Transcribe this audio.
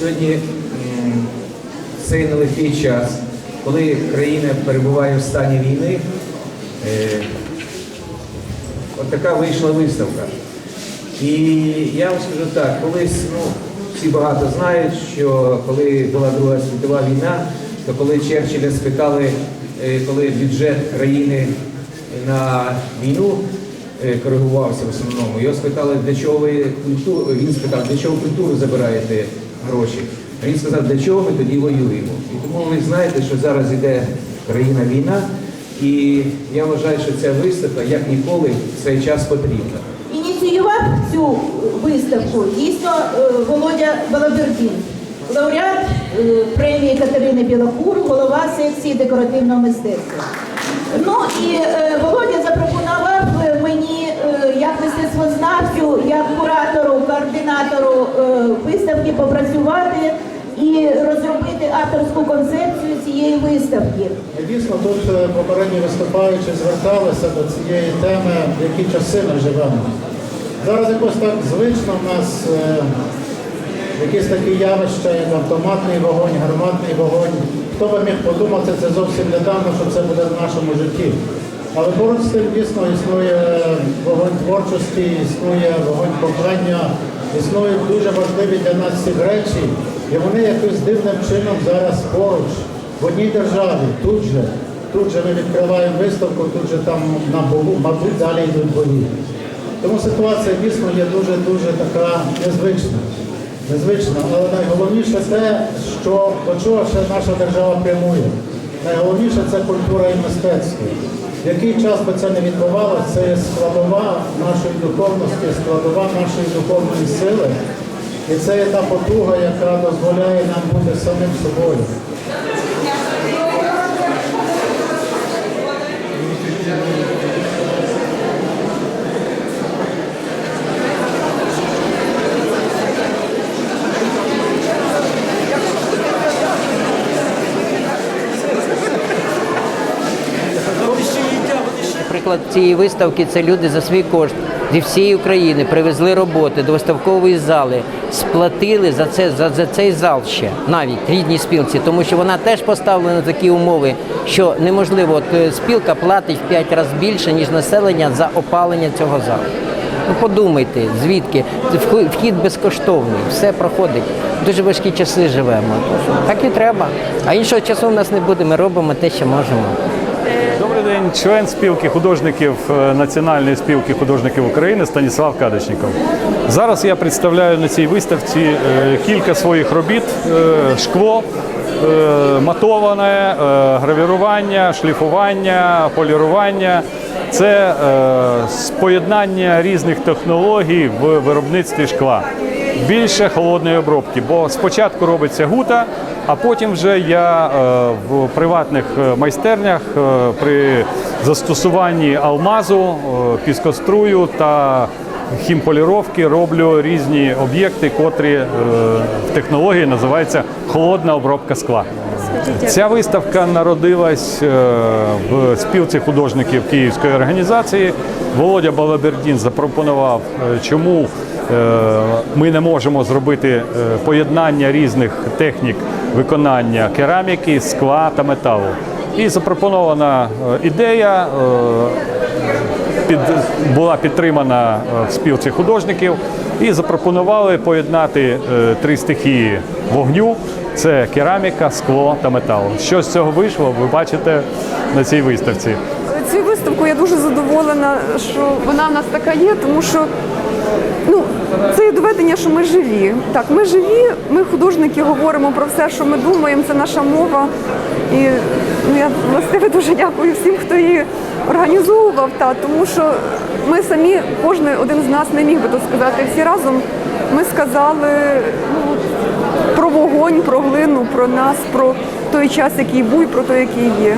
сьогодні м, в цей нелегкий час, коли країна перебуває в стані війни, е, от така вийшла виставка. І я вам скажу так, колись, ну, всі багато знають, що коли була Друга світова війна, то коли Черчилля спитали, е, коли бюджет країни на війну коригувався в основному, його спитали, для чого ви культуру, він спитав, для чого культуру забираєте гроші. А він сказав, для чого ми тоді воюємо. І тому ви знаєте, що зараз йде країна війна, і я вважаю, що ця виставка як ніколи в цей час потрібна. Ініціював цю виставку дійсно е, Володя Балабердін, лауреат е, премії Катерини Білокур, голова секції декоративного мистецтва. Ну і е, Володя запропонував е, е, як мистецтвознавцю, як куратору, координатору е, виставки попрацювати і розробити авторську концепцію цієї виставки. Дійсно, тут е, попередні виступаючі зверталися до цієї теми, в які часи ми живемо. Зараз якось так звично в нас е, якісь такі явища, як автоматний вогонь, гарматний вогонь. Хто би міг подумати, це зовсім недавно, що це буде в нашому житті. Але поруч з тим дійсно існує вогонь творчості, існує вогонь кохання, існують дуже важливі для нас ці речі, і вони якось дивним чином зараз поруч, в одній державі, тут же. Тут же ми відкриваємо виставку, тут же там на Богу, мабуть, далі йдуть бої. Тому ситуація дійсно є дуже-дуже така незвична. Незвична, але найголовніше те, що до ще наша держава прямує. Найголовніше це культура і мистецтво. Який час би це не відбувалося, це є складова нашої духовності, складова нашої духовної сили. І це є та потуга, яка дозволяє нам бути самим собою. Приклад цієї виставки це люди за свій кошт зі всієї України привезли роботи до виставкової зали, сплатили за це за, за цей зал ще навіть рідній спілці, тому що вона теж поставлена на такі умови, що неможливо. От е, спілка платить в 5 разів більше ніж населення за опалення цього залу. Ну подумайте, звідки вхід безкоштовний, все проходить. Дуже важкі часи живемо. Так і треба. А іншого часу в нас не буде. Ми робимо те, що можемо. День, член спілки художників е, Національної спілки художників України Станіслав Кадочніков. Зараз я представляю на цій виставці е, кілька своїх робіт: Е, шкло, матоване, гравірування, шліфування, полірування. Це споєднання різних технологій в виробництві шкла. Більше холодної обробки, бо спочатку робиться гута, а потім вже я е, в приватних е, майстернях е, при застосуванні алмазу, піскострую та хімполіровки роблю різні об'єкти, котрі в технології називаються холодна обробка скла. Ця виставка народилась е, в спілці художників Київської організації. Володя Балабердін запропонував, е, чому е, ми не можемо зробити поєднання різних технік виконання кераміки, скла та металу. І запропонована ідея під, була підтримана в спілці художників і запропонували поєднати три стихії вогню: це кераміка, скло та метал. Що з цього вийшло, ви бачите на цій виставці. Цю виставку я дуже задоволена, що вона в нас така є, тому що ну, це є доведення, що ми живі. Так, ми живі, ми художники говоримо про все, що ми думаємо, це наша мова. І ну, я власне дуже дякую всім, хто її організовував, та, тому що ми самі, кожен один з нас не міг би то сказати. Всі разом ми сказали ну, про вогонь, про глину, про нас, про той час, який був, і про той, який є.